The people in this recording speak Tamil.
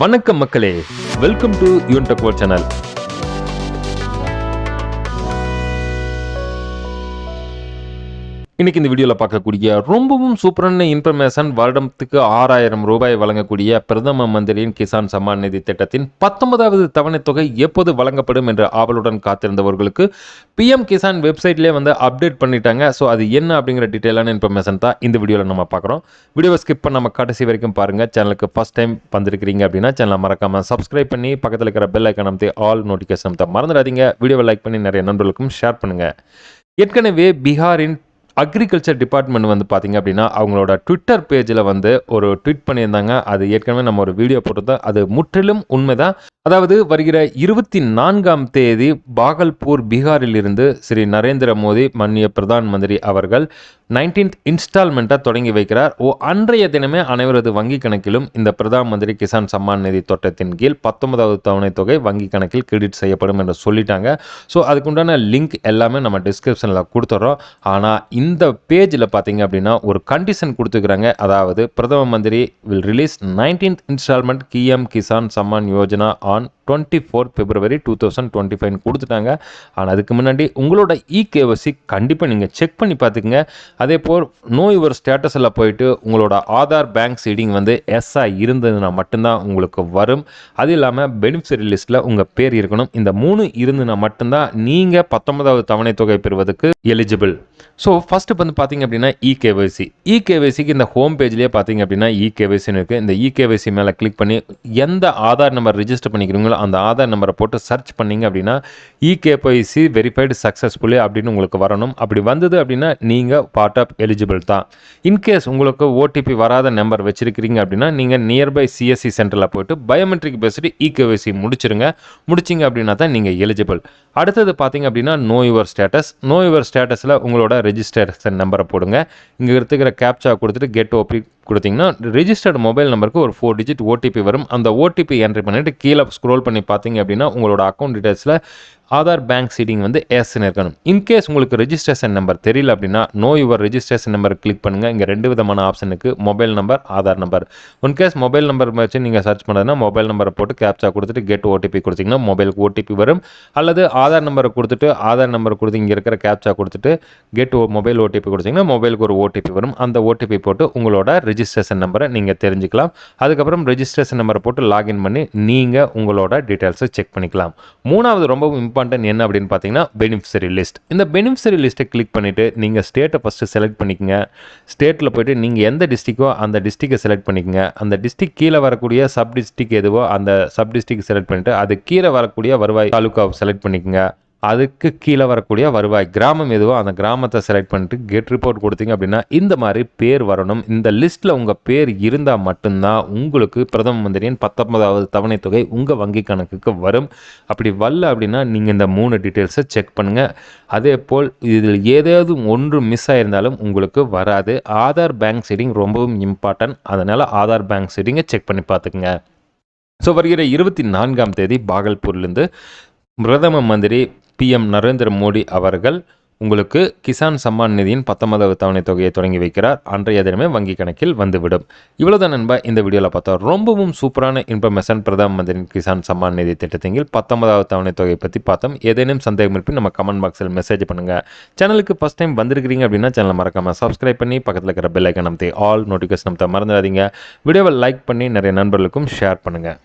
வணக்கம் மக்களே. வெல்கம் டு யூன் டெக்வல் சேனல் இன்னைக்கு இந்த வீடியோவில் பார்க்கக்கூடிய ரொம்பவும் சூப்பரான இன்ஃபர்மேஷன் வருடத்துக்கு ஆறாயிரம் ரூபாய் வழங்கக்கூடிய பிரதம மந்திரியின் கிசான் சம்மான் நிதி திட்டத்தின் பத்தொன்பதாவது தவணைத் தொகை எப்போது வழங்கப்படும் என்ற ஆவலுடன் காத்திருந்தவர்களுக்கு பிஎம் கிசான் வெப்சைட்லேயே வந்து அப்டேட் பண்ணிட்டாங்க. ஸோ அது என்ன அப்படிங்கிற டீட்டெயிலான இன்ஃபர்மேஷன் தான் இந்த வீடியோவில் நம்ம பார்க்குறோம். வீடியோவை ஸ்கிப் நம்ம கடைசி வரைக்கும் பாருங்கள் சேனலுக்கு ஃபஸ்ட் டைம் வந்திருக்கிறீங்க அப்படின்னா சேனலை மறக்காமல் சப்ஸ்கிரைப் பண்ணி பக்கத்தில் இருக்கிற பெல் ஐக்கன் அமைத்து ஆல் நோட்டிஃபிகேஷன் தான் மறந்துடாதீங்க. வீடியோவை லைக் பண்ணி நிறைய நண்பர்களுக்கும் ஷேர் பண்ணுங்கள் ஏற்கனவே பீகாரின் அக்ரிகல்ச்சர் டிபார்ட்மெண்ட் வந்து பார்த்தீங்க அப்படின்னா அவங்களோட ட்விட்டர் பேஜில் வந்து ஒரு ட்வீட் பண்ணியிருந்தாங்க. அது ஏற்கனவே நம்ம ஒரு வீடியோ போட்டிருந்தோம். அது முற்றிலும் உண்மைதான். அதாவது வருகிற இருபத்தி நான்காம் தேதி பாகல்பூர் பீகாரில் இருந்து ஸ்ரீ நரேந்திர மோடி மன்னிய பிரதான் மந்திரி அவர்கள் நைன்டீன்த் இன்ஸ்டால்மெண்ட்டாக தொடங்கி வைக்கிறார். ஓ அன்றைய தினமே அனைவரது வங்கி கணக்கிலும் இந்த பிரதான் மந்திரி கிசான் சம்மான் நிதி தோட்டத்தின் கீழ் பத்தொன்பதாவது தவணை தொகை வங்கி கணக்கில் கிரெடிட் செய்யப்படும் என்று சொல்லிட்டாங்க. ஸோ அதுக்குண்டான லிங்க் எல்லாமே நம்ம டிஸ்கிரிப்ஷனில் கொடுத்துட்றோம் ஆனால் இந்த பேஜில் பார்த்தீங்க அப்படின்னா ஒரு கண்டிஷன் கொடுத்துக்கிறாங்க. அதாவது பிரதம மந்திரி will release nineteenth instalment கிஎம் Kisan Samman Yojana on twenty four February two thousand twenty five கொடுத்துட்டாங்க. ஆனால் அதுக்கு முன்னாடி உங்களோட இகேஒசி கண்டிப்பாக நீங்கள் செக் பண்ணி பார்த்துக்குங்க. அதே போல் நோ யுவர் ஸ்டேட்டஸில் போயிட்டு உங்களோட ஆதார் பேங்க் சீடிங் வந்து எஸ்ஆ இருந்ததுன்னா மட்டும்தான் உங்களுக்கு வரும். அது இல்லாமல் பெனிஃபிஷரி லிஸ்ட்டில் உங்கள் பேர் இருக்கணும். இந்த மூணு இருந்துன்னா மட்டும்தான் நீங்கள் பத்தொன்பதாவது தவணை தொகை பெறுவதற்கு எலிஜிபிள் ஸோ ஃபஸ்ட்டு வந்து பார்த்தீங்க அப்படின்னா இகேஒய்சி இகேஒய்சிக்கு இந்த ஹோம் பேஜ்லேயே பார்த்தீங்க அப்படின்னா இகேஒய்சின்னு இருக்குது இந்த இகேஒய்சி மேலே கிளிக் பண்ணி எந்த ஆதார் நம்பர் ரிஜிஸ்டர் பண்ணிக்கிறீங்களோ அந்த ஆதார் நம்பரை போட்டு சர்ச் பண்ணீங்க அப்படின்னா இகேபிஐசி வெரிஃபைடு சக்ஸஸ்ஃபுல்லி அப்படின்னு உங்களுக்கு வரணும். அப்படி வந்தது அப்படின்னா நீங்கள் பார்ட் ஆஃப் எலிஜிபிள் தான். இன்கேஸ் உங்களுக்கு ஓடிபி வராத நம்பர் வச்சுருக்கிறீங்க அப்படின்னா நீங்கள் நியர்பை சிஎஸ்சி சென்டரில் போயிட்டு பயோமெட்ரிக் பேசிட்டு இகேஒய்சி முடிச்சிருங்க. முடிச்சிங்க அப்படின்னா தான் நீங்கள் எலிஜிபிள் அடுத்தது பார்த்தீங்க அப்படின்னா know your status know your ஸ்டேட்டஸில் உங்களோட ரெஜிஸ்ட்ரேஷன் நம்பரை போடுங்க. இங்கே இருக்கிற கேப்சா கொடுத்துட்டு கெட் ஓபி கொடுத்தீங்கன்னா ரெஜிஸ்டர்டு மொபைல் நம்பருக்கு ஒரு ஃபோர் டிஜிட் ஓடிபி வரும். அந்த ஓடிபி என்ட்ரி பண்ணிவிட்டு கீழே ஸ்க்ரோல் பண்ணி பார்த்தீங்க அப்படின்னா உங்களோட அக்கௌண்ட் டீட்டெயில்ஸில் ஆதார் பேங்க் சீடிங் வந்து எஸ்ன்னு இருக்கணும். இன்கேஸ் உங்களுக்கு ரெஜிஸ்ட்ரேஷன் நம்பர் தெரியல அப்படின்னா know your registration number click பண்ணுங்கள் இங்கே ரெண்டு விதமான ஆப்ஷனுக்கு mobile number Aadhaar number in case mobile number வச்சு நீங்கள் சர்ச் பண்ணதுன்னா மொபைல் நம்பரை போட்டு கேப்சா கொடுத்துட்டு கெட் ஓடிபி கொடுத்தீங்கன்னா மொபைலுக்கு ஓடிபி வரும். அல்லது ஆதார் நம்பரை கொடுத்துட்டு ஆதார் நம்பர் கொடுத்து இங்கே இருக்கிற கேப்சா கொடுத்துட்டு கெட் மொபைல் ஓடிபி கொடுத்தீங்கன்னா மொபைலுக்கு ஒரு ஓடிபி வரும். அந்த ஓடிபி போட்டு உங்களோட ரெஜிஸ்ட்ரேஷன் நம்பரை நீங்கள் தெரிஞ்சுக்கலாம். அதுக்கப்புறம் ரெஜிஸ்ட்ரேஷன் நம்பரை போட்டு லாகின் பண்ணி நீங்கள் உங்களோட டீட்டெயில்ஸை செக் பண்ணிக்கலாம். மூணாவது ரொம்பவும் இம்பார்ட்டன்ட் என்ன அப்படின்னு பார்த்தீங்கன்னா பெனிஃபிஷரி லிஸ்ட் இந்த பெனிஃபிஷரி லிஸ்ட்டை கிளிக் பண்ணிவிட்டு நீங்கள் ஸ்டேட்டை ஃபஸ்ட்டு செலக்ட் பண்ணிக்கங்க. ஸ்டேட்டில் போய்ட்டு நீங்கள் எந்த டிஸ்ட்ரிக்கோ அந்த டிஸ்ட்ரிக்கை செலக்ட் பண்ணிக்கங்க. அந்த டிஸ்ட்ரிக் கீழே வரக்கூடிய சப் டிஸ்ட்ரிக் எதுவோ அந்த சப் டிஸ்ட்ரிக் செலக்ட் பண்ணிவிட்டு அது கீழே வரக்கூடிய வருவாய் தாலுக்காவை செலக்ட் பண்ணிக்கங்க. அதுக்கு கீழே வரக்கூடிய வருவாய் கிராமம் எதுவோ அந்த கிராமத்தை செலக்ட் பண்ணிட்டு கெட் ரிப்போர்ட் கொடுத்தீங்க அப்படின்னா இந்த மாதிரி பேர் வரணும். இந்த லிஸ்ட்டில் உங்கள் பேர் இருந்தால் மட்டும்தான் உங்களுக்கு பிரதம மந்திரியின் பத்தொன்பதாவது தவணை தொகை உங்கள் வங்கி கணக்குக்கு வரும். அப்படி வரல அப்படின்னா நீங்கள் இந்த மூணு டீட்டெயில்ஸை செக் பண்ணுங்கள் அதே போல் இதில் ஏதாவது ஒன்று மிஸ் ஆயிருந்தாலும் உங்களுக்கு வராது. ஆதார் பேங்க் சீடிங் ரொம்பவும் இம்பார்ட்டன்ட் அதனால் ஆதார் பேங்க் சீடிங்கை செக் பண்ணி பார்த்துக்குங்க. ஸோ வருகிற இருபத்தி நான்காம் தேதி பாகல்பூர்லேருந்து பிரதம மந்திரி பிஎம் நரேந்திர மோடி அவர்கள் உங்களுக்கு கிசான் சம்மான் நிதியின் பத்தொன்பதாவது தவணை தொகையை தொடங்கி வைக்கிறார். அன்றைய தினமே வங்கி கணக்கில் வந்துவிடும். இவ்வளோதான் நண்பா இந்த வீடியோவில் பார்த்தா ரொம்பவும் சூப்பரான இன்ஃபர்மேஷன் பிரதம மந்திரியின் கிசான் சம்மான் நிதி திட்டத்தின் பத்தொன்பதாவது தவணை தொகையை பற்றி பார்த்தோம். ஏதேனும் சந்தேகம் இருப்பின் நம்ம கமெண்ட் பாக்ஸில் மெசேஜ் பண்ணுங்கள் சேனலுக்கு ஃபஸ்ட் டைம் வந்திருக்கிறீங்க அப்படின்னா சேனலை மறக்காமல் சப்ஸ்கிரைப் பண்ணி பக்கத்தில் இருக்கிற பெல் ஐக்கன் நமத்தி ஆல் நோட்டிஃபிகேஷன் நமத்த மறந்துடாதீங்க. வீடியோவை லைக் பண்ணி நிறைய நண்பர்களுக்கும் ஷேர் பண்ணுங்கள்